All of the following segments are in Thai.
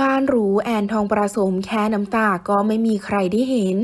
บ้านหรูแอนทองประสมแค่น้ำตาก็ไม่มีใครได้เห็น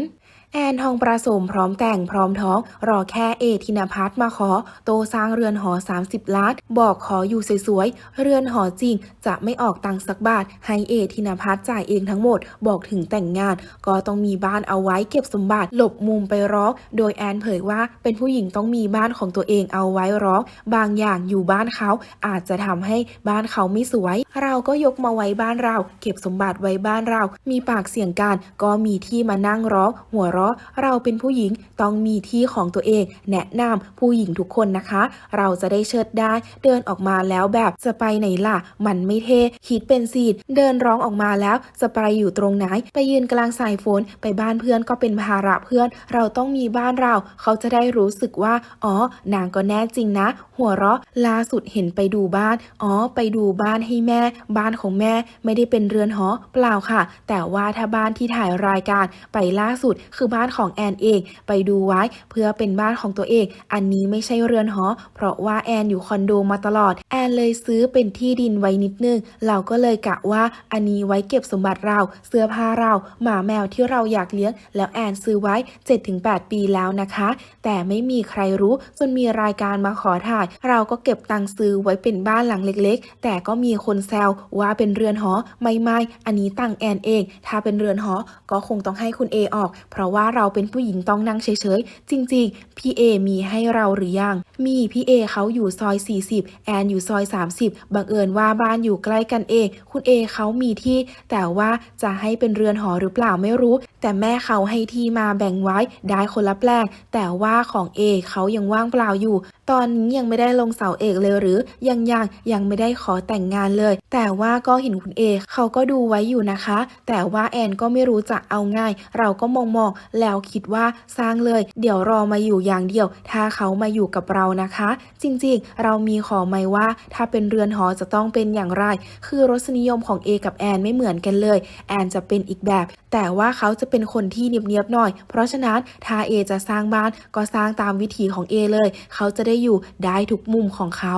แอนทองประสมพร้อมแต่งพร้อมท้อง รอแค่เอธินพัฒมาขอ โตสร้างเรือนหอ 30 ล้าน บอกขออยู่สวยๆ เรือนหอจริง จะไม่ออกตังสักบาท ให้เอธินพัฒจ่ายเองทั้งหมด บอกถึงแต่งงาน ก็ต้องมีบ้านเอาไว้เก็บสมบัติหลบมุมไปร้อง โดยแอนเผยว่าเป็นผู้หญิงต้องมีบ้านของตัวเองเอาไว้ร้อง บางอย่างอยู่บ้านเขาอาจจะทำให้บ้านเขาไม่สวย เราก็ยกมาไว้บ้านเรา เก็บสมบัติไว้บ้านเรา มีปากเสียงกันก็มีที่มานั่งร้องหัวเราะเราเป็นผู้หญิงต้องมีที่ของตัวเอง แนะนำผู้หญิงทุกคนนะคะ เราจะได้เชิดได้เดินออกมาแล้วแบบจะไปไหนล่ะ มันไม่เท่คิดเป็นซีดเดินร้องออกมาแล้วจะไปอยู่ตรงไหน ไปยืนกลางสายฝนไปบ้านเพื่อนก็เป็นภาระเพื่อน เราต้องมีบ้านเรา เขาจะได้รู้สึกว่า อ๋อ นางก็แน่จริงนะ หัวเราะล่าสุดเห็นไปดูบ้าน อ๋อ ไปดูบ้านให้แม่ บ้านของแม่ไม่ได้เป็นเรือนหอเปล่าค่ะ แต่ว่าถ้าบ้านที่ถ่ายรายการไปล่าสุดคือบ้านของแอนเอง ไปดูไว้เพื่อเป็นบ้านของตัวเอง อันนี้ไม่ใช่เรือนหอ เพราะว่าแอนอยู่คอนโดมาตลอด แอนเลยซื้อเป็นที่ดินไว้นิดนึง เราก็เลยกะว่าอันนี้ไว้เก็บสมบัติเรา เสื้อผ้าเรา หมาแมวที่เราอยากเลี้ยง แล้วแอนซื้อไว้ 7-8 ปีแล้วนะคะ แต่ไม่มีใครรู้จนมีรายการมาขอถ่าย เราก็เก็บตังค์ซื้อไว้เป็นบ้านหลังเล็กๆ แต่ก็มีคนแซวว่าเป็นเรือนหอ ไม่ไม่อันนี้ตังแอนเอง ถ้าเป็นเรือนหอ ก็คงต้องให้คุณเอออก เพราะว่าเราเป็นผู้หญิงต้องนั่งเฉยๆ จริงๆ พี่เอมีให้เราหรือยัง มีพี่เอเขาอยู่ซอย 40 แอนอยู่ซอย 30 บังเอิญว่าบ้านอยู่ใกล้กันเอง คุณเอเขามีที่ แต่ว่าจะให้เป็นเรือนหอหรือเปล่าไม่รู้ แต่แม่เขาให้ที่มาแบ่งไว้ได้คนละแปลง แต่ว่าของเอเขายังว่างเปล่าอยู่ ตอนนี้ยังไม่ได้ลงเสาเอกเลยหรือยังยังยังไม่ได้ขอแต่งงานเลย แต่ว่าก็เห็นคุณเอเขาก็ดูไว้อยู่นะคะ แต่ว่าแอนก็ไม่รู้จะเอาง่าย เราก็มองมองแล้วคิดว่าสร้างเลย เดี๋ยวรอมาอยู่อย่างเดียว ถ้าเขามาอยู่กับเรานะคะ จริงๆ เรามีขอไหมว่า ถ้าเป็นเรือนหอจะต้องเป็นอย่างไร คือรสนิยมของเอกับแอนไม่เหมือนกันเลย แอนจะเป็นอีกแบบ แต่ว่าเขาจะเป็นคนที่เนียบๆหน่อย เพราะฉะนั้นถ้าเอจะสร้างบ้านก็สร้างตามวิถีของเอเลย เขาจะได้อยู่ได้ทุกมุมของเขา